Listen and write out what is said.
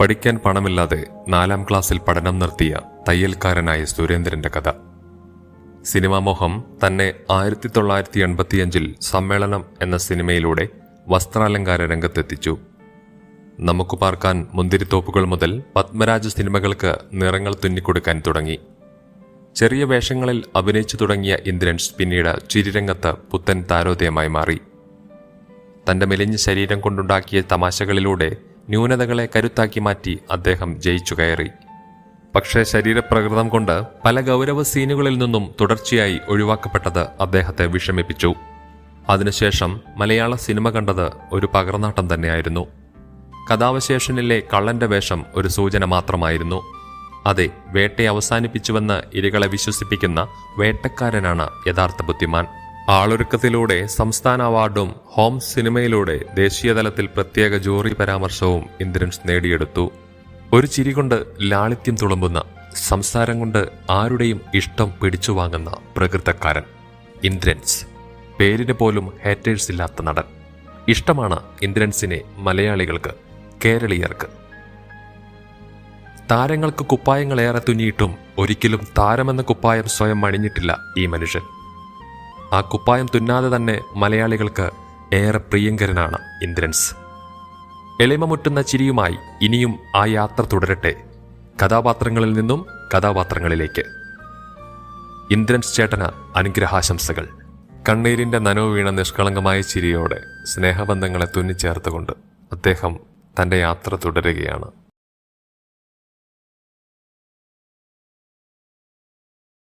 പഠിക്കാൻ പണമില്ലാതെ നാലാം ക്ലാസ്സിൽ പഠനം നിർത്തിയ തയ്യൽക്കാരനായ സുരേന്ദ്രന്റെ കഥ. സിനിമാമോഹം തന്നെ ആയിരത്തി തൊള്ളായിരത്തി എൺപത്തിയഞ്ചിൽ സമ്മേളനം എന്ന സിനിമയിലൂടെ വസ്ത്രാലങ്കാര രംഗത്തെത്തിച്ചു. നമുക്ക് പാർക്കാൻ മുന്തിരിത്തോപ്പുകൾ മുതൽ പത്മരാജ സിനിമകൾക്ക് നിറങ്ങൾ തുന്നിക്കൊടുക്കാൻ തുടങ്ങി. ചെറിയ വേഷങ്ങളിൽ അഭിനയിച്ചു തുടങ്ങിയ ഇന്ദ്രൻസ് പിന്നീട് ചിരിരംഗത്ത് പുത്തൻ താരോദയമായി മാറി. തന്റെ മെലിഞ്ഞ ശരീരം കൊണ്ടുണ്ടാക്കിയ തമാശകളിലൂടെ ന്യൂനതകളെ കരുത്താക്കി മാറ്റി അദ്ദേഹം ജയിച്ചു കയറി. പക്ഷേ ശരീരപ്രകൃതം കൊണ്ട് പല ഗൗരവ സീനുകളിൽ നിന്നും തുടർച്ചയായി ഒഴിവാക്കപ്പെട്ടത് അദ്ദേഹത്തെ വിഷമിപ്പിച്ചു. അതിനുശേഷം മലയാള സിനിമ കണ്ടത് ഒരു പകർന്നാട്ടം തന്നെയായിരുന്നു. കഥാവശേഷനിലെ കള്ളന്റെ വേഷം ഒരു സൂചന മാത്രമായിരുന്നു. അതെ വേട്ടയെ അവസാനിപ്പിച്ചുവെന്ന് ഇരകളെ വിശ്വസിപ്പിക്കുന്ന വേട്ടക്കാരനാണ് യഥാർത്ഥ ബുദ്ധിമാൻ. ആളൊരുക്കത്തിലൂടെ സംസ്ഥാന അവാർഡും ഹോം സിനിമയിലൂടെ ദേശീയതലത്തിൽ പ്രത്യേക ജൂറി പരാമർശവും ഇന്ദ്രൻസ് നേടിയെടുത്തു. ഒരു ചിരി കൊണ്ട് ലാളിത്യം തുളുമ്പുന്ന സംസാരം കൊണ്ട് ആരുടെയും ഇഷ്ടം പിടിച്ചു വാങ്ങുന്ന പ്രകൃതക്കാരൻ ഇന്ദ്രൻസ് പേരിന് പോലും ഹേറ്റേഴ്സ് ഇല്ലാത്ത നടൻ. ഇഷ്ടമാണ് ഇന്ദ്രൻസിനെ മലയാളികൾക്ക് കേരളീയർക്ക്. താരങ്ങൾക്ക് കുപ്പായങ്ങൾ ഏറെ തുന്നിയിട്ടും ഒരിക്കലും താരമെന്ന കുപ്പായം സ്വയം അണിഞ്ഞിട്ടില്ല ഈ മനുഷ്യൻ. ആ കുപ്പായം തുന്നാതെ തന്നെ മലയാളികൾക്ക് ഏറെ പ്രിയങ്കരനാണ് ഇന്ദ്രൻസ്. എളിമമുറ്റുന്ന ചിരിയുമായി ഇനിയും ആ യാത്ര തുടരട്ടെ. കഥാപാത്രങ്ങളിൽ നിന്നും കഥാപാത്രങ്ങളിലേക്ക്. ഇന്ദ്രൻസ് ചേട്ടന് അനുഗ്രഹാശംസകൾ. കണ്ണീരിന്റെ നനവ് വീണ നിഷ്കളങ്കമായ ചിരിയോടെ സ്നേഹബന്ധങ്ങളെ തുന്നിച്ചേർത്തുകൊണ്ട് അദ്ദേഹം തന്റെ യാത്ര തുടരുകയാണ്.